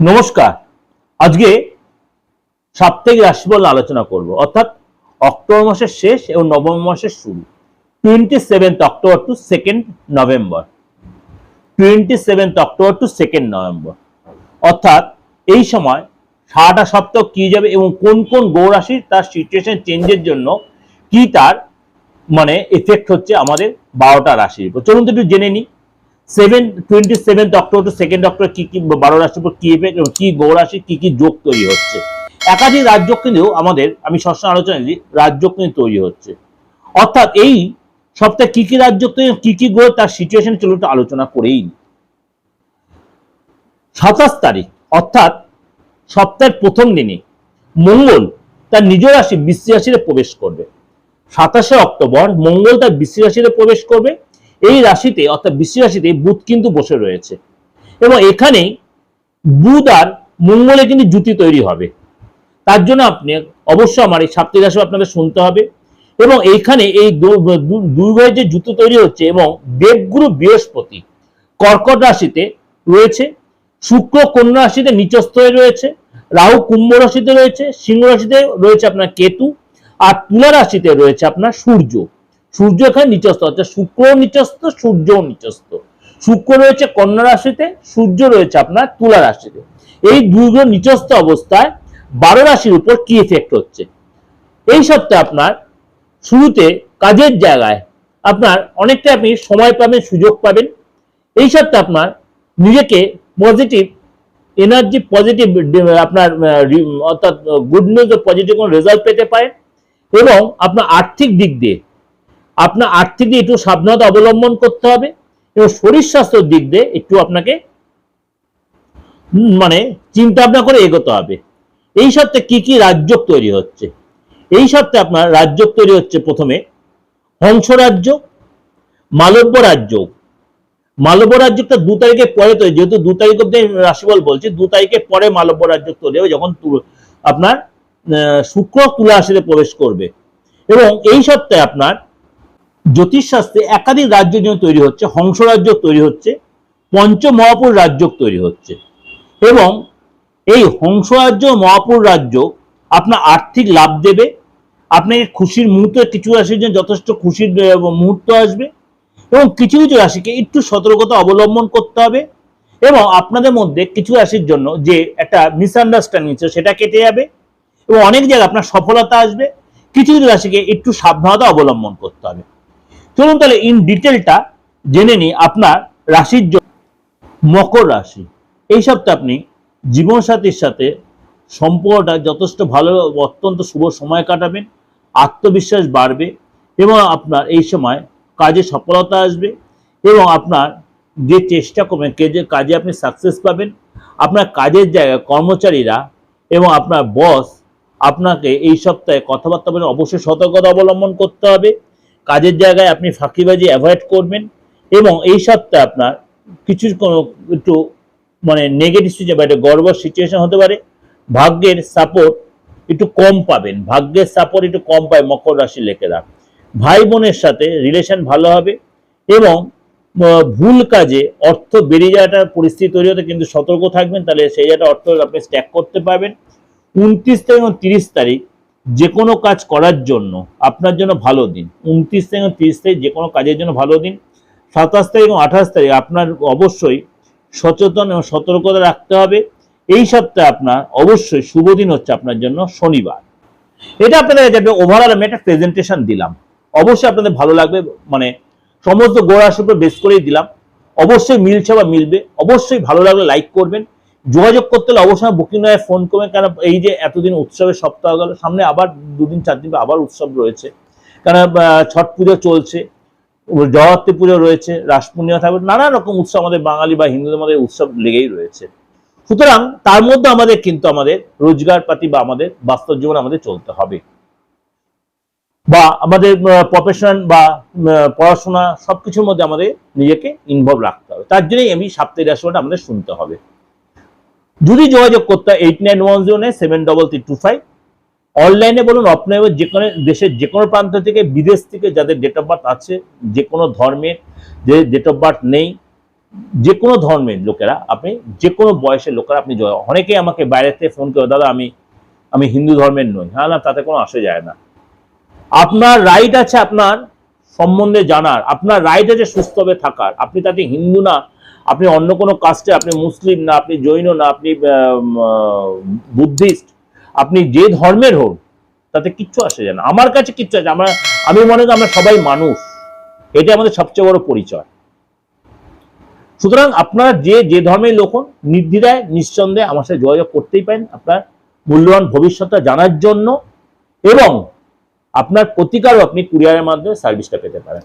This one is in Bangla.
নমস্কার। আজকে সাপ্তাহিক রাশিফল আলোচনা করব। অর্থাৎ অক্টোবর মাসের শেষ এবং নভেম্বর মাসের শুরু। Twenty seventh October to second November. Twenty seventh October to second November. অর্থাৎ এই সময় সারাটা সপ্তাহ কি যাবে এবং কোন কোন গৌর রাশির তার সিচুয়েশন চেঞ্জের জন্য কি তার মানে এফেক্ট হচ্ছে আমাদের বারোটা রাশির উপর। চলুন তো একটু জেনে নিই। Seven twenty seventh October second October কি কি বারো রাশির উপর কি এফেক্ট কি গৌর রাশি কি কি যোগ তৈরি হচ্ছে? একাধিক কিন্তু আমাদের, আমি সবসময় আলোচনা দিই কিন্তু তৈরি হচ্ছে। অর্থাৎ এই সপ্তাহে কি কি তৈরি কি কি গ্রহ তার সিচুয়েশন চলুন একটু আলোচনা করেই। সাতাশ তারিখ, অর্থাৎ সপ্তাহের প্রথম দিনে মঙ্গল তার নিজ রাশি বৃশ্চিক রাশিতে প্রবেশ করবে। সাতাশে অক্টোবর মঙ্গল তার বৃশ্চিক রাশিতে প্রবেশ করবে। এই রাশিতে, অর্থাৎ বৃশ্চিক রাশিতে বুধ কিন্তু বসে রয়েছে। এবং এখানেই বুধ আর মঙ্গলে কিন্তু জুতি তৈরি হবে। তার জন্য আপনি অবশ্যই আমার এই সাপ্তাহিক রাশি আপনাদের শুনতে হবে। এবং এইখানে এই দু- দু- দুই ভাইয়ের যে জুতো তৈরি হচ্ছে এবং দেবগুরু বৃহস্পতি কর্কট রাশিতে রয়েছে, শুক্র কন্যা রাশিতে নিচস্থ হয়ে রয়েছে, রাহু কুম্ভ রাশিতে রয়েছে, সিংহ রাশিতে রয়েছে আপনার কেতু, আর তুলা রাশিতে রয়েছে আপনার সূর্য। সূর্য এখানে নিচস্থ, অর্থাৎ শুক্র নিচস্থ সূর্যও নিচস্থ। শুক্র রয়েছে কন্যা রাশিতে, সূর্য রয়েছে আপনার তুলা রাশিতে। এই দুটো নিচস্থ অবস্থায় বারো রাশির উপর কি এফেক্ট হচ্ছে? এই সপ্তাহে আপনার শুরুতে কাজের জায়গায় আপনার অনেকটা আপনি সময় পাবেন, সুযোগ পাবেন। এই সপ্তাহে আপনার নিজেকে পজিটিভ এনার্জি পজিটিভ আপনার, অর্থাৎ গুড নিউজ পজিটিভ কোনো রেজাল্ট পেতে পারেন। এবং আপনার আর্থিক দিক দিয়ে আপনার আর্থিক দিকে একটু সাবধানতা অবলম্বন করতে হবে এবং শরীর স্বাস্থ্যের দিক দিয়ে একটু আপনাকে মানে চিন্তা ভাবনা করে এগোতে হবে। এই সপ্তাহে কি কি রাজ্য তৈরি হচ্ছে? এই সপ্তাহে আপনার রাজ্য তৈরি হচ্ছে প্রথমে হংস রাজ্য, মালব্য রাজ্য। মালব্য রাজ্যটা দু তারিখে পরে তৈরি, যেহেতু দু তারিখ অব্দি রাশিফল বলছি, দু তারিখে পরে মালব্য রাজ্য তৈরি হবে যখন আপনার শুক্র তুলা রাশিতে প্রবেশ করবে। এবং এই সপ্তাহে আপনার জ্যোতিষশাস্ত্রে একাধিক রাজ্য যেন তৈরি হচ্ছে হংস রাজ্য তৈরি হচ্ছে, পঞ্চমহাপুর রাজ্য তৈরি হচ্ছে। এবং এই হংস রাজ্য মহাপুর রাজ্য আপনার আর্থিক লাভ দেবে, আপনাকে খুশির মুহূর্তে কিছু রাশির জন্য যথেষ্ট খুশির মুহূর্ত আসবে এবং কিছু কিছু রাশিকে একটু সতর্কতা অবলম্বন করতে হবে এবং আপনাদের মধ্যে কিছু রাশির জন্য যে একটা মিসআন্ডারস্ট্যান্ডিং ছিল সেটা কেটে যাবে এবং অনেক জায়গায় আপনার সফলতা আসবে, কিছু কিছু রাশিকে একটু সাবধানতা অবলম্বন করতে হবে। চলুন তাহলে ইন ডিটেলটা জেনে নিই আপনার রাশির মকর রাশি। এই সপ্তাহে আপনি জীবনসাথীর সাথে সম্পর্কটা যথেষ্ট ভালো অত্যন্ত শুভ সময় কাটাবেন, আত্মবিশ্বাস বাড়বে এবং আপনার এই সময় কাজে সফলতা আসবে এবং আপনার যে চেষ্টা করবেন, কে যে কাজে আপনি সাকসেস পাবেন, আপনার কাজের জায়গায় কর্মচারীরা এবং আপনার বস আপনাকে এই সপ্তাহে কথাবার্তা বলে অবশ্যই সতর্কতা অবলম্বন করতে হবে। কাজের জায়গায় আপনি ফাঁকিবাজি অ্যাভয়েড করবেন এবং এই সপ্তাহে আপনার কিছু কোনো একটু মানে নেগেটিভ সিচুয়েশন বা একটা গর্ব সিচুয়েশন হতে পারে। ভাগ্যের সাপোর্ট একটু কম পাবেন। ভাগ্যের সাপোর্ট একটু কম পায় মকর রাশি লেখেরা ভাই বোনের সাথে রিলেশন ভালো হবে এবং ভুল কাজে অর্থ বেরিয়ে যাওয়াটা পরিস্থিতি তৈরি হতে কিন্তু সতর্ক থাকবেন। তাহলে সেই জায়গাটা অর্থ আপনি স্ট্যাক করতে পারবেন। উনত্রিশ তারিখ এবং তিরিশ তারিখ যে কোনো কাজ করার জন্য আপনার জন্য ভালো দিন। উনত্রিশ তারিখ এবং তিরিশ তারিখ যে কোনো কাজের জন্য ভালো দিন। সাতাশ তারিখ এবং আঠাশ তারিখ আপনার অবশ্যই সচেতন এবং সতর্কতা রাখতে হবে। এই সপ্তাহে আপনার অবশ্যই শুভ দিন হচ্ছে আপনার জন্য শনিবার। এটা আপনাদের কাছে ওভারঅল আমি একটা প্রেজেন্টেশন দিলাম। অবশ্যই আপনাদের ভালো লাগবে মানে সমস্ত গোড়ার উপর বেস করেই দিলাম। অবশ্যই মিলছে বা মিলবে, অবশ্যই ভালো লাগলে লাইক করবেন। যোগাযোগ করতে হলে অবশ্যই বুকিং নয় ফোন করবেন। কারণ এই যে এতদিন উৎসবের সপ্তাহ গেল, সামনে আবার দুদিন, চার দিন আবার উৎসব রয়েছে। কারণ ছট পুজো চলছে জগত্রী পুজো রয়েছে, রাস পূর্ণিমা থাকবে, নানা রকম উৎসব আমাদের বাঙালি বা হিন্দুদের মধ্যে উৎসব লেগেই রয়েছে। সুতরাং তার মধ্যে আমাদের কিন্তু আমাদের রোজগার পাতি বা আমাদের বাস্তব জীবন আমাদের চলতে হবে। বা আমাদের প্রফেশন বা পড়াশোনা সবকিছুর মধ্যে আমাদের নিজেকে ইনভলভ রাখতে হবে। তার জন্যই আমি সাপ্তাহিক রাশিফলটা আমাদের শুনতে হবে। যদি যোগাযোগ করতে হয় eight nine one zero nine seven double three two five অনলাইনে বলুন অফলাইনে যে কোনো দেশের যে কোনো প্রান্ত থেকে, বিদেশ থেকে যাদের ডেট অফ বার্থ আছে যে কোনো ধর্মের যে ডেট অফ বার্থ নেই যে কোনো ধর্মের লোকেরা, আপনি যে কোনো বয়সের লোকেরা, আপনি অনেকেই আমাকে বাইরে থেকে ফোন করে, দাদা, আমি আমি হিন্দু ধর্মের নই। হ্যাঁ না, তাতে কোনো আসে যায় না। আপনার রাইট আছে আপনার সম্বন্ধে জানার, আপনার রাইট আছে সুস্থভাবে থাকার। আপনি তাতে হিন্দু না আপনি অন্য কোনো কাস্টে আপনি মুসলিম না, আপনি জৈন না, আপনি বুদ্ধিস্ট, আপনি যে ধর্মের হোক তাতে কিচ্ছু আসে যায় না। আমার কাছে কিচ্ছু আছে আমরা, আমি মনে করি আমরা সবাই মানুষ। এটা আমাদের সবচেয়ে বড় পরিচয়। সুতরাং আপনারা যে যে ধর্মের লোক নির্দ্বিধায়, নিঃসন্দেহে আমার সাথে যোগাযোগ করতেই পারেন আপনার মূল্যবান ভবিষ্যৎটা জানার জন্য এবং আপনার প্রতিকারও আপনি কুরিয়ারের মাধ্যমে সার্ভিসটা পেতে পারেন।